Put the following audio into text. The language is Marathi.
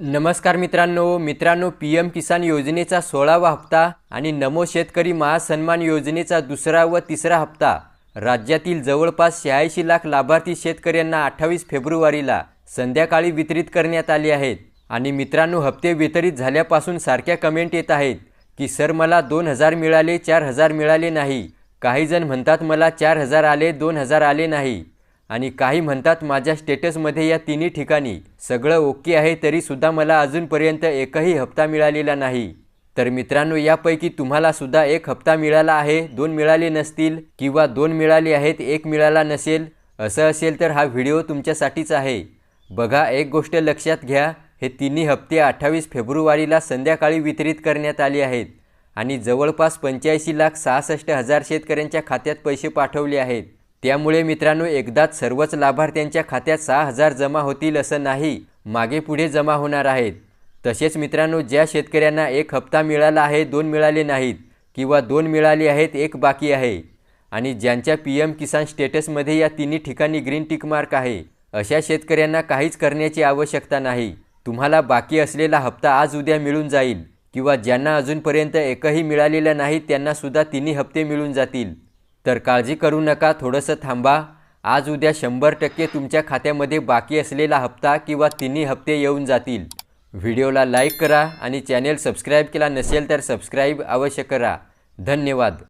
नमस्कार मित्रांनो मित्रांनो पी एम किसान योजनेचा सोळावा हप्ता आणि नमो शेतकरी महासन्मान योजनेचा दुसरा व तिसरा हप्ता. राज्यातील जवळपास शहाऐंशी लाख लाभार्थी शेतकऱ्यांना अठ्ठावीस फेब्रुवारीला संध्याकाळी वितरित करण्यात आले आहेत. आणि मित्रांनो हप्ते वितरित झाल्यापासून सारख्या कमेंट येत आहेत की सर मला दोन हजार मिळाले चार हजार मिळाले नाही. काही जण म्हणतात मला चार हजार आले दोन हजार आले नाही. आणि काही म्हणतात माझ्या स्टेटसमध्ये या तिन्ही ठिकाणी सगळं ओके आहे तरीसुद्धा मला अजूनपर्यंत एकही हप्ता मिळालेला नाही. तर मित्रांनो यापैकी तुम्हाला सुद्धा एक हप्ता मिळाला आहे दोन मिळाले नसतील किंवा दोन मिळाले आहेत एक मिळाला नसेल असं असेल तर हा व्हिडिओ तुमच्यासाठीच आहे. बघा एक गोष्ट लक्षात घ्या हे तिन्ही हप्ते अठ्ठावीस फेब्रुवारीला संध्याकाळी वितरित करण्यात आले आहेत आणि जवळपास पंच्याऐंशी लाख सहासष्ट हजार शेतकऱ्यांच्या खात्यात पैसे पाठवले आहेत. त्यामुळे मित्रांनो एकदाच सर्वच लाभार्थ्यांच्या खात्यात सहा हजार जमा होतील असं नाही मागे पुढे जमा होणार आहेत. तसेच मित्रांनो ज्या शेतकऱ्यांना एक हप्ता मिळाला आहे दोन मिळाले नाहीत किंवा दोन मिळाले आहेत एक बाकी आहे. आणि ज्यांच्या पी एम किसान स्टेटसमध्ये या तिन्ही ठिकाणी ग्रीन टिक मार्क आहे अशा शेतकऱ्यांना काहीच करण्याची आवश्यकता नाही. तुम्हाला बाकी असलेला हप्ता आज उद्या मिळून जाईल किंवा ज्यांना अजूनपर्यंत एकही मिळालेलं नाही त्यांनासुद्धा तिन्ही हप्ते मिळून जातील. तर काळजी करू नका थोडंसं थांबा. आज उद्या शंभर टक्के तुमच्या खात्यामध्ये बाकी असलेला हप्ता किंवा तिन्ही हप्ते येऊन जातील. व्हिडिओला लाईक करा आणि चॅनेल सबस्क्राईब केला नसेल तर सबस्क्राईब अवश्य करा. धन्यवाद.